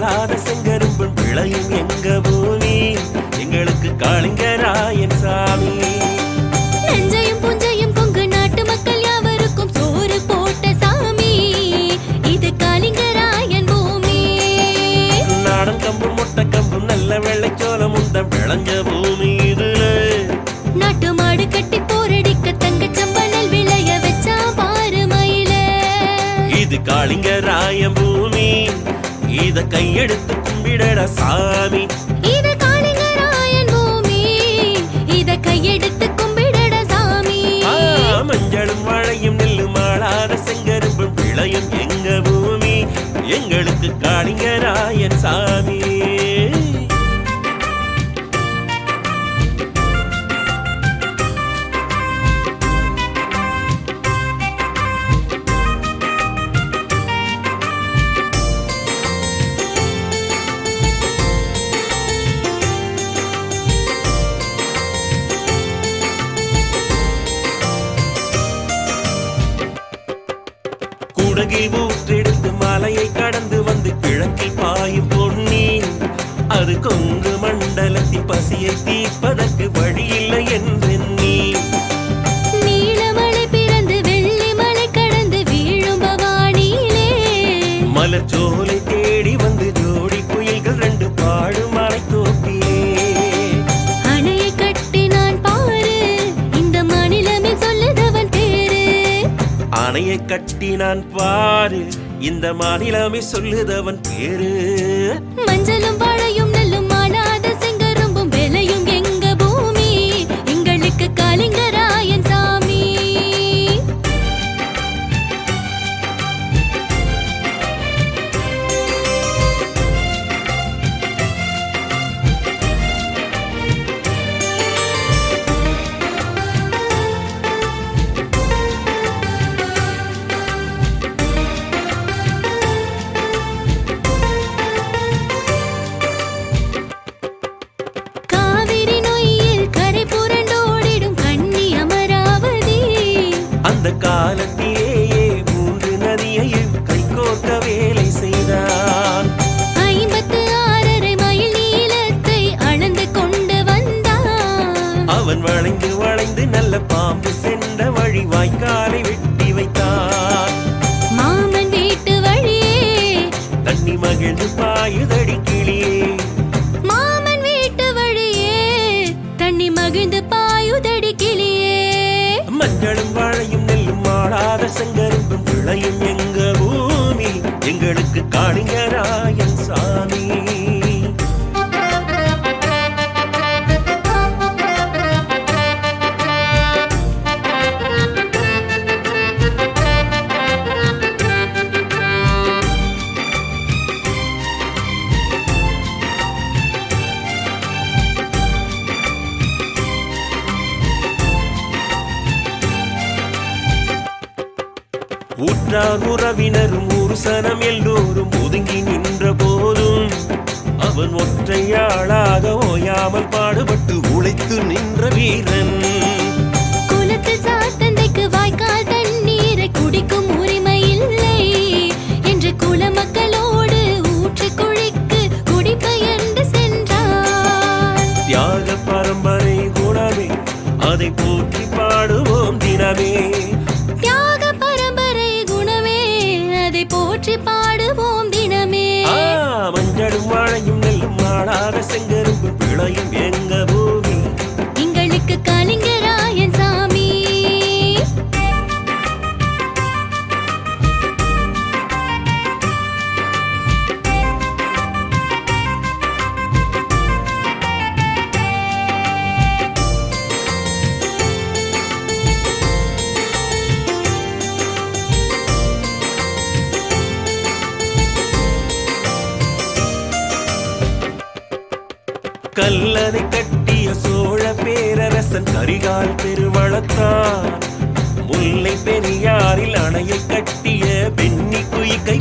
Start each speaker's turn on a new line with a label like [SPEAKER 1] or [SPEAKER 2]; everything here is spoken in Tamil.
[SPEAKER 1] மாளாத செங்கரும்பும் விளையும் எங்க பூமி? எங்களுக்கு காளிங்கராயன் சாமி.
[SPEAKER 2] நஞ்சையும் புஞ்சையும் கொங்கு நாட்டு மக்கள் யாவருக்கும் சோறு போட்ட சாமி. இது காளிங்கராயன் பூமி.
[SPEAKER 1] நாடன் கம்பும் முட்டை கம்பும் நல்ல வெள்ளைச்சோளம் கையெடுத்து கும்பிடட சாமி.
[SPEAKER 2] இது காளிங்கராயன் பூமி இத கையெடுத்து கும்பிடட சாமி.
[SPEAKER 1] ஆ, மஞ்சளும் வாழையும் நெல்லு மாளாத செங்கரும்பும் விளையும் எங்க பூமி. எங்களுக்கு காளிங்கராயன் சாமி. குடகில் மலையை கடந்து வந்து கிழக்கில் பாயும் பொன்னி அது கொங்கு மண்டலத்தின் பசியை தீர்ப்பதற்கு வழியில்லை என்று
[SPEAKER 2] மாலையை கட்டி நான் பாரு. இந்த மாநிலமே சொல்லுதவன் பேரு. மஞ்சளும்
[SPEAKER 1] பாயுதடி கிளியே. மஞ்சளும் வாழையும் நெல்லும் மாளாத செங்கரும்பும் விளையும் எங்க பூமி? எங்களுக்கு காளிங்கராயன் உற்றார் உறவினரும் ஒரு சனம் எல்லோரும் ஒதுங்கி நின்ற போதும் அவன் ஒற்றையாளாக ஓயாமல் பாடுபட்டு உழைத்து நின்ற வீரன்.
[SPEAKER 2] குலத்து சாத்தந்தைக்கு வாய்க்கால் தண்ணீரை குடிக்கும் உரிமை இல்லை என்று குலமக்களோடு ஊற்று குழிக்கு குடிபெயர்ந்து சென்றார்.
[SPEAKER 1] தியாக பரம்பரை அதை போற்றி பாடுவோம் தினமே.
[SPEAKER 2] போற்றி பாடுவோம் தினமே.
[SPEAKER 1] மஞ்சளும் வாழையும் நெல்லும் மாடாக செங்கரும்பு பிழையும் எங்க கல்லறை கட்டிய சோழ பேரரசன் கரிகால் பெருவளத்தான். முல்லை பெரியாரில் அணையை கட்டிய பெண்ணி குயிக்கை